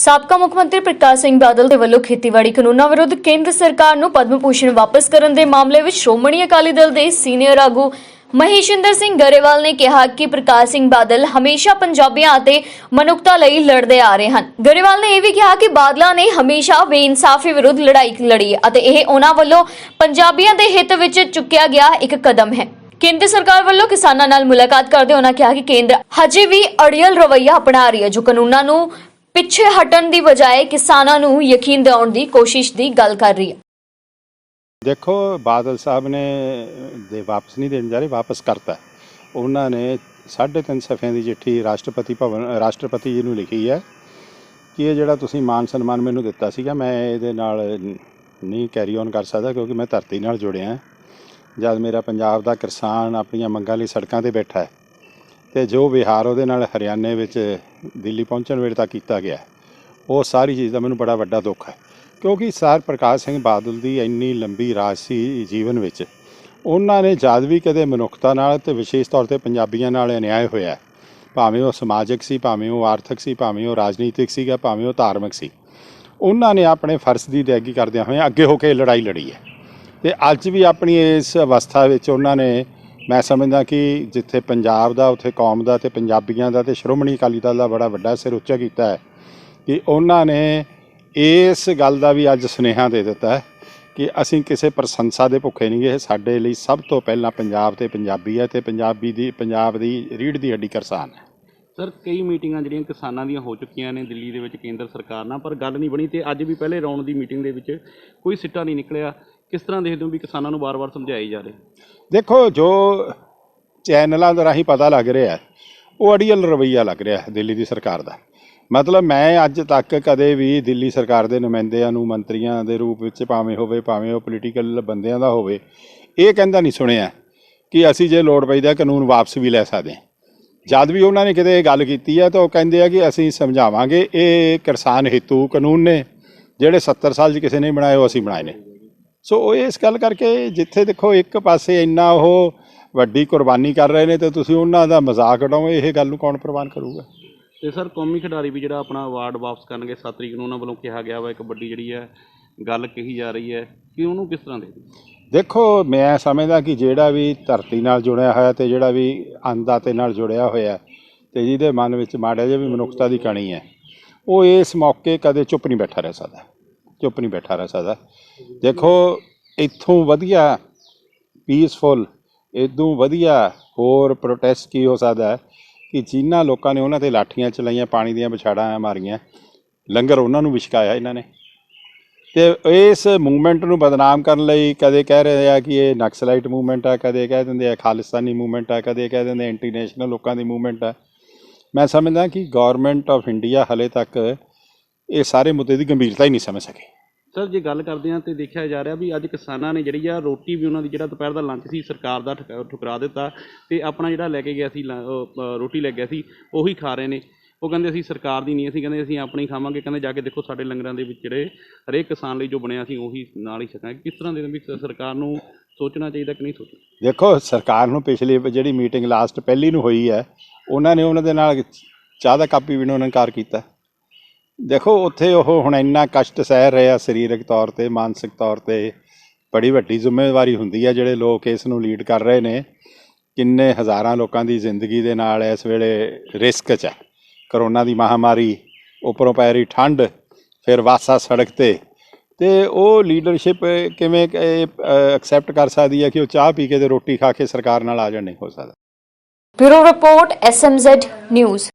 ਸਾਬਕਾ ਮੁੱਖ ਮੰਤਰੀ ਪ੍ਰਕਾਸ਼ ਸਿੰਘ ਬਾਦਲ ਦੇ ਵੱਲੋਂ ਖੇਤੀਬਾੜੀ ਕਾਨੂੰਨਾਂ ਵਿਰੁੱਧ ਕੇਂਦਰ ਸਰਕਾਰ ਨੂੰ ਪਦਮ ਭੂਸ਼ਣ ਵਾਪਸ ਕਰਨ ਦੇ ਮਾਮਲੇ ਵਿੱਚ ਸ਼੍ਰੋਮਣੀ ਅਕਾਲੀ ਦਲ ਦੇ ਸੀਨੀਅਰ ਆਗੂ ਮਹੇਸ਼ਿੰਦਰ ਸਿੰਘ ਗਰੇਵਾਲ ਨੇ ਕਿਹਾ ਕਿ ਪ੍ਰਕਾਸ਼ ਸਿੰਘ ਬਾਦਲ ਹਮੇਸ਼ਾ ਪੰਜਾਬੀਆਂ ਅਤੇ ਮਨੁੱਖਤਾ ਲਈ ਲੜਦੇ ਆ ਰਹੇ ਹਨ। ਗਰੇਵਾਲ ਨੇ ਇਹ ਵੀ ਕਿਹਾ ਕਿ ਬਾਦਲਾਂ ਨੇ ਹਮੇਸ਼ਾ ਬੇਇਨਸਾਫੀ ਵਿਰੁੱਧ ਲੜਾਈ ਲੜੀ ਅਤੇ ਇਹ ਉਹਨਾਂ ਵੱਲੋਂ ਪੰਜਾਬੀਆਂ ਦੇ ਹਿੱਤ ਵਿੱਚ ਚੁੱਕਿਆ ਗਿਆ ਇੱਕ ਕਦਮ ਹੈ। ਕੇਂਦਰ ਸਰਕਾਰ ਵੱਲੋਂ ਕਿਸਾਨਾਂ ਨਾਲ ਮੁਲਾਕਾਤ ਕਰਦੇ ਉਹਨਾਂ ਕਿਹਾ ਕਿ ਕੇਂਦਰ ਹਜੇ ਵੀ ਅੜੀਅਲ ਰਵੱਈਆ ਅਪਣਾ ਰਹੀ ਹੈ, ਜੋ ਕਾਨੂੰਨਾਂ ਨੂੰ ਪਿੱਛੇ ਹਟਣ ਦੀ ਬਜਾਏ ਕਿਸਾਨਾਂ ਨੂੰ ਯਕੀਨ ਦਿਵਾਉਣ ਦੀ ਕੋਸ਼ਿਸ਼ ਦੀ ਗੱਲ ਕਰ ਰਹੀ ਹੈ। ਦੇਖੋ, ਬਾਦਲ ਸਾਹਿਬ ਨੇ ਦੇ ਵਾਪਸ ਨਹੀਂ ਦੇਣ ਜਾ ਰਹੇ, ਵਾਪਸ ਕਰਤਾ ਉਹਨਾਂ ਨੇ 3.5 ਸਫ਼ਿਆਂ ਦੀ ਚਿੱਠੀ ਰਾਸ਼ਟਰਪਤੀ ਭਵਨ, ਰਾਸ਼ਟਰਪਤੀ ਜੀ ਨੂੰ ਲਿਖੀ ਹੈ ਕਿ ਇਹ ਜਿਹੜਾ ਤੁਸੀਂ ਮਾਨ ਸਨਮਾਨ ਮੈਨੂੰ ਦਿੱਤਾ ਸੀਗਾ, ਮੈਂ ਇਹਦੇ ਨਾਲ ਨਹੀਂ ਕੈਰੀ ਔਨ ਕਰ ਸਕਦਾ ਕਿਉਂਕਿ ਮੈਂ ਧਰਤੀ ਨਾਲ ਜੁੜਿਆ ਜਦ ਮੇਰਾ ਪੰਜਾਬ ਦਾ ਕਿਸਾਨ ਆਪਣੀਆਂ ਮੰਗਾਂ ਲਈ ਸੜਕਾਂ ਤੇ ਬੈਠਾ ਹੈ ਤੇ ਜੋ ਵਿਹਾਰ ਉਹਦੇ ਨਾਲ ਹਰਿਆਣੇ ਵਿੱਚ ਦਿੱਲੀ ਪਹੁੰਚਣ ਵੇਲੇ ਤੱਕ ਕੀਤਾ ਗਿਆ ਉਹ ਸਾਰੀ ਚੀਜ਼ ਦਾ ਮੈਨੂੰ ਬੜਾ ਵੱਡਾ ਦੁੱਖ ਹੈ। ਕਿਉਂਕਿ ਸਰ ਪ੍ਰਕਾਸ਼ ਸਿੰਘ ਬਾਦਲ ਦੀ ਇੰਨੀ ਲੰਬੀ ਰਾਜ ਸੀ ਜੀਵਨ ਵਿੱਚ, ਉਹਨਾਂ ਨੇ ਜਦ ਵੀ ਕਦੇ ਮਨੁੱਖਤਾ ਨਾਲ ਤੇ ਵਿਸ਼ੇਸ਼ ਤੌਰ ਤੇ ਪੰਜਾਬੀਆਂ ਨਾਲ ਅਨਿਆਏ ਹੋਇਆ ਭਾਵੇਂ ਉਹ ਸਮਾਜਿਕ ਸੀ, ਭਾਵੇਂ ਉਹ ਆਰਥਿਕ ਸੀ, ਭਾਵੇਂ ਉਹ ਰਾਜਨੀਤਿਕ ਸੀਗਾ, ਭਾਵੇਂ ਉਹ ਧਾਰਮਿਕ ਸੀ, ਉਹਨਾਂ ਨੇ ਆਪਣੇ ਫਰਜ਼ ਦੀ ਅਦਾਇਗੀ ਕਰਦਿਆਂ ਹੋਇਆਂ ਅੱਗੇ ਹੋ ਕੇ ਲੜਾਈ ਲੜੀ ਹੈ। ਤੇ ਅੱਜ ਵੀ ਆਪਣੀ ਇਸ ਅਵਸਥਾ ਵਿੱਚ ਉਹਨਾਂ ਨੇ ਮੈਂ ਸਮਝਦਾ ਕਿ ਜਿੱਥੇ ਪੰਜਾਬ ਦਾ, ਉੱਥੇ ਕੌਮ ਦਾ ਤੇ ਪੰਜਾਬੀਆਂ ਦਾ ਤੇ ਸ਼੍ਰੋਮਣੀ ਅਕਾਲੀ ਦਲ ਦਾ ਬੜਾ ਵੱਡਾ ਸਿਰ ਉੱਚਾ ਕੀਤਾ ਹੈ ਕਿ ਉਹਨਾਂ ਨੇ ਇਸ ਗੱਲ ਦਾ ਵੀ ਅੱਜ ਸੁਨੇਹਾ ਦੇ ਦਿੱਤਾ ਹੈ ਕਿ ਅਸੀਂ ਕਿਸੇ ਪ੍ਰਸ਼ੰਸਾ ਦੇ ਭੁੱਖੇ ਨਹੀਂ ਇਹ ਸਾਡੇ ਲਈ ਸਭ ਤੋਂ ਪਹਿਲਾਂ ਪੰਜਾਬ ਤੇ ਪੰਜਾਬੀ ਹੈ ਤੇ ਪੰਜਾਬੀ ਦੀ, ਪੰਜਾਬ ਦੀ ਰੀੜ ਦੀ ਹੱਡੀ ਕਿਸਾਨ ਹੈ। ਸਰ, ਕਈ ਮੀਟਿੰਗਾਂ ਜਿਹੜੀਆਂ ਕਿਸਾਨਾਂ ਦੀਆਂ ਹੋ ਚੁੱਕੀਆਂ ਨੇ ਦਿੱਲੀ ਦੇ ਵਿੱਚ ਕੇਂਦਰ ਸਰਕਾਰ ਨਾਲ, ਪਰ ਗੱਲ ਨਹੀਂ ਬਣੀ ਤੇ ਅੱਜ ਵੀ ਪਹਿਲੇ ਰਾਉਂਡ ਦੀ ਮੀਟਿੰਗ ਦੇ ਵਿੱਚ ਕੋਈ ਸਿੱਟਾ ਨਹੀਂ ਨਿਕਲਿਆ। ਕਿਸ ਤਰ੍ਹਾਂ ਦੇਖਦੇ ਹੋ ਵੀ ਕਿਸਾਨਾਂ ਨੂੰ ਵਾਰ-ਵਾਰ ਸਮਝਾਈ ਜਾ ਰਹੇ? ਦੇਖੋ ਜੋ ਚੈਨਲਾਂ ਦੇ ਰਾਹੀਂ ਪਤਾ ਲੱਗ ਰਿਹਾ ਹੈ, ਉਹ ਅੜੀਅਲ ਰਵਈਆ ਲੱਗ ਰਿਹਾ ਹੈ ਦਿੱਲੀ ਦੀ ਸਰਕਾਰ ਦਾ। ਮਤਲਬ ਮੈਂ ਅੱਜ ਤੱਕ ਕਦੇ ਵੀ ਦਿੱਲੀ ਸਰਕਾਰ ਦੇ ਨੁਮਾਇੰਦਿਆਂ ਨੂੰ ਮੰਤਰੀਆਂ ਦੇ ਰੂਪ ਵਿੱਚ ਭਾਵੇਂ ਹੋਵੇ ਭਾਵੇਂ ਉਹ ਪੋਲੀਟੀਕਲ ਬੰਦਿਆਂ ਦਾ ਹੋਵੇ ਇਹ ਕਹਿੰਦਾ ਨਹੀਂ ਸੁਣਿਆ ਕਿ ਅਸੀਂ ਜੇ ਲੋੜ ਪਈ ਤਾਂ ਕਾਨੂੰਨ ਵਾਪਸ ਵੀ ਲੈ ਸਕਦੇ ਹਾਂ। ਜਦ ਵੀ ਉਹਨਾਂ ਨੇ ਕਿਤੇ ਇਹ ਗੱਲ ਕੀਤੀ ਹੈ ਤਾਂ ਉਹ ਕਹਿੰਦੇ ਆ ਕਿ ਅਸੀਂ ਸਮਝਾਵਾਂਗੇ ਇਹ ਕਿਸਾਨ ਹਿੱਤੂ ਕਾਨੂੰਨ ਨੇ ਜਿਹੜੇ 70 ਸਾਲ 'ਚ ਕਿਸੇ ਨੇ ਬਣਾਏ ਉਹ ਅਸੀਂ ਬਣਾਏ ਨੇ। ਸੋ ਉਹ ਇਸ ਗੱਲ ਕਰਕੇ ਜਿੱਥੇ ਦੇਖੋ ਇੱਕ ਪਾਸੇ ਇੰਨਾ ਉਹ ਵੱਡੀ ਕੁਰਬਾਨੀ ਕਰ ਰਹੇ ਨੇ ਤੇ ਤੁਸੀਂ ਉਹਨਾਂ ਦਾ ਮਜ਼ਾਕ ਉਡਾਓ ਇਹ ਗੱਲ ਨੂੰ ਕੌਣ ਪ੍ਰਵਾਨ ਕਰੂਗਾ? ਤੇ ਸਰ ਕੌਮੀ ਖਿਡਾਰੀ ਵੀ ਜਿਹੜਾ ਆਪਣਾ ਅਵਾਰਡ ਵਾਪਸ ਕਰਨਗੇ 7 ਤਰੀਕ ਨੂੰ ਉਹਨਾਂ ਵੱਲੋਂ ਕਿਹਾ ਗਿਆ ਵਾ ਇੱਕ ਵੱਡੀ ਜਿਹੜੀ ਹੈ ਗੱਲ ਕਹੀ ਜਾ ਰਹੀ ਹੈ। ਕਿ ਉਹਨੂੰ ਕਿਸ ਤਰ੍ਹਾਂ ਹੋ? ਦੇਖੋ ਮੈਂ ਸਮਝਦਾ ਕਿ ਜਿਹੜਾ ਵੀ ਧਰਤੀ ਨਾਲ ਜੁੜਿਆ ਹੋਇਆ ਤੇ ਜਿਹੜਾ ਵੀ ਅੰਨਦਾਤੇ ਨਾਲ ਜੁੜਿਆ ਹੋਇਆ ਤੇ ਜਿਹਦੇ ਮਨ ਵਿੱਚ ਮਾੜਾ ਜਿਹਾ ਵੀ ਮਨੁੱਖਤਾ ਦੀ ਕਣੀ ਹੈ ਉਹ ਇਸ ਮੌਕੇ ਕਦੇ ਚੁੱਪ ਨਹੀਂ ਬੈਠਾ ਰਹਿ ਸਕਦਾ। ਚੁੱਪ ਨਹੀਂ ਬੈਠਾ ਰਹਿ ਸਕਦਾ। ਦੇਖੋ, ਇੱਥੋਂ ਵਧੀਆ ਪੀਸਫੁਲ ਇਦੋਂ ਵਧੀਆ ਹੋਰ ਪ੍ਰੋਟੈਸਟ ਕੀ ਹੋ ਸਕਦਾ ਕਿ ਜਿਨ੍ਹਾਂ ਲੋਕਾਂ ਨੇ ਉਹਨਾਂ ਤੇ ਲਾਠੀਆਂ ਚਲਾਈਆਂ, ਪਾਣੀ ਦੀਆਂ ਵਿਛਾੜਾਂ ਮਾਰੀਆਂ, ਲੰਗਰ ਉਹਨਾਂ ਨੂੰ ਵਿਛਕਾਇਆ ਇਹਨਾਂ ਨੇ। ਤੇ ਇਸ ਮੂਵਮੈਂਟ ਨੂੰ ਬਦਨਾਮ ਕਰਨ ਲਈ ਕਦੇ ਕਹਿ ਰਹੇ ਆ ਕਿ ਇਹ ਨਕਸਲਾਈਟ ਮੂਵਮੈਂਟ ਆ, ਕਦੇ ਕਹਿ ਦਿੰਦੇ ਆ ਖਾਲਿਸਤਾਨੀ ਮੂਵਮੈਂਟ ਆ, ਕਦੇ ਕਹਿ ਦਿੰਦੇ ਐਂਟੀ ਲੋਕਾਂ ਦੀ ਮੂਵਮੈਂਟ ਆ। ਮੈਂ ਸਮਝਦਾ ਕਿ ਗਵਰਨਮੈਂਟ ਆਫ ਇੰਡੀਆ ਹਲੇ ਤੱਕ ਇਹ ਸਾਰੇ ਮੁੱਦੇ ਦੀ ਗੰਭੀਰਤਾ ਹੀ ਨਹੀਂ ਸਮਝ ਸਕੇ। ਸਰ ਜੇ ਗੱਲ ਕਰਦੇ ਹਾਂ ਤੇ ਦੇਖਿਆ ਜਾ ਰਿਹਾ ਵੀ ਅੱਜ ਕਿਸਾਨਾਂ ਨੇ ਜਿਹੜੀ ਆ ਰੋਟੀ ਵੀ ਉਹਨਾਂ ਦੀ ਜਿਹੜਾ ਦੁਪਹਿਰ ਦਾ ਲੰਚ ਸੀ ਸਰਕਾਰ ਦਾ ਠੁਕਰਾ- ਠੁਕਰਾ ਦਿੱਤਾ ਤੇ ਆਪਣਾ ਜਿਹੜਾ ਲੈ ਕੇ ਗਿਆ ਸੀ ਲ- ਰੋਟੀ ਲੈ ਗਿਆ ਸੀ ਉਹੀ ਖਾ ਰਹੇ ਨੇ। ਉਹ ਕਹਿੰਦੇ ਅਸੀਂ ਸਰਕਾਰ ਦੀ ਨਹੀਂ ਅਸੀਂ ਕਹਿੰਦੇ ਅਸੀਂ ਆਪਣੀ ਖਾਵਾਂਗੇ ਕਹਿੰਦੇ ਜਾ ਕੇ ਦੇਖੋ ਸਾਡੇ ਲੰਗਰਾਂ ਦੇ ਵਿੱਚ ਜਿਹੜੇ ਹਰੇਕ ਕਿਸਾਨ ਲਈ ਜੋ ਬਣਿਆ ਸੀ ਉਹੀ ਨਾਲ ਹੀ ਛਕਾਂਗੇ ਕਿਸ ਤਰ੍ਹਾਂ ਦੇ ਵੀ ਸ- ਸਰਕਾਰ ਨੂੰ ਸੋਚਣਾ ਚਾਹੀਦਾ ਕਿ ਨਹੀਂ ਸੋਚਣਾ? ਦੇਖੋ ਸਰਕਾਰ ਨੂੰ ਪਿਛਲੀ ਜਿਹੜੀ ਮੀਟਿੰਗ ਲਾਸਟ ਪਹਿਲੀ ਨੂੰ ਹੋਈ ਹੈ ਉਹਨਾਂ ਨੇ ਉਹਨਾਂ ਦੇ ਨਾਲ ਚਾਹ ਦਾ ਕੱਪ ਪੀਣ ਨੂੰ ਇਨਕਾਰ ਕੀਤਾ। ਦੇਖੋ, ਉੱਥੇ ਉਹ ਹੁਣ ਇੰਨਾ ਕਸ਼ਟ ਸਹਿ ਰਹੇ ਆ ਸਰੀਰਕ ਤੌਰ ਤੇ, ਮਾਨਸਿਕ ਤੌਰ ਤੇ, ਬੜੀ ਵੱਡੀ ਜ਼ਿੰਮੇਵਾਰੀ ਹੁੰਦੀ ਹੈ ਜਿਹੜੇ ਲੋਕ ਇਸ ਨੂੰ ਲੀਡ ਕਰ ਰਹੇ ਨੇ। ਕਿੰਨੇ ਹਜ਼ਾਰਾਂ ਲੋਕਾਂ ਦੀ ਜ਼ਿੰਦਗੀ ਦੇ ਨਾਲ ਇਸ ਵੇਲੇ ਰਿਸਕ 'ਚ ਹੈ ਕਰੋਨਾ ਦੀ ਮਹਾਮਾਰੀ, ਉੱਪਰੋਂ ਪੈ ਰਹੀ ਠੰਡ, ਫਿਰ ਵਾਸਾ ਸੜਕ ਤੇ। ਤੇ ਉਹ ਲੀਡਰਸ਼ਿਪ ਕਿਵੇਂ ਐਕਸੈਪਟ ਕਰ ਸਕਦੀ ਹੈ ਕਿ ਉਹ ਚਾਹ ਪੀ ਕੇ ਤੇ ਰੋਟੀ ਖਾ ਕੇ ਸਰਕਾਰ ਨਾਲ ਆ ਜਾਣ? ਨਹੀਂ ਹੋ ਸਕਦਾ। Bureau report SMZ news.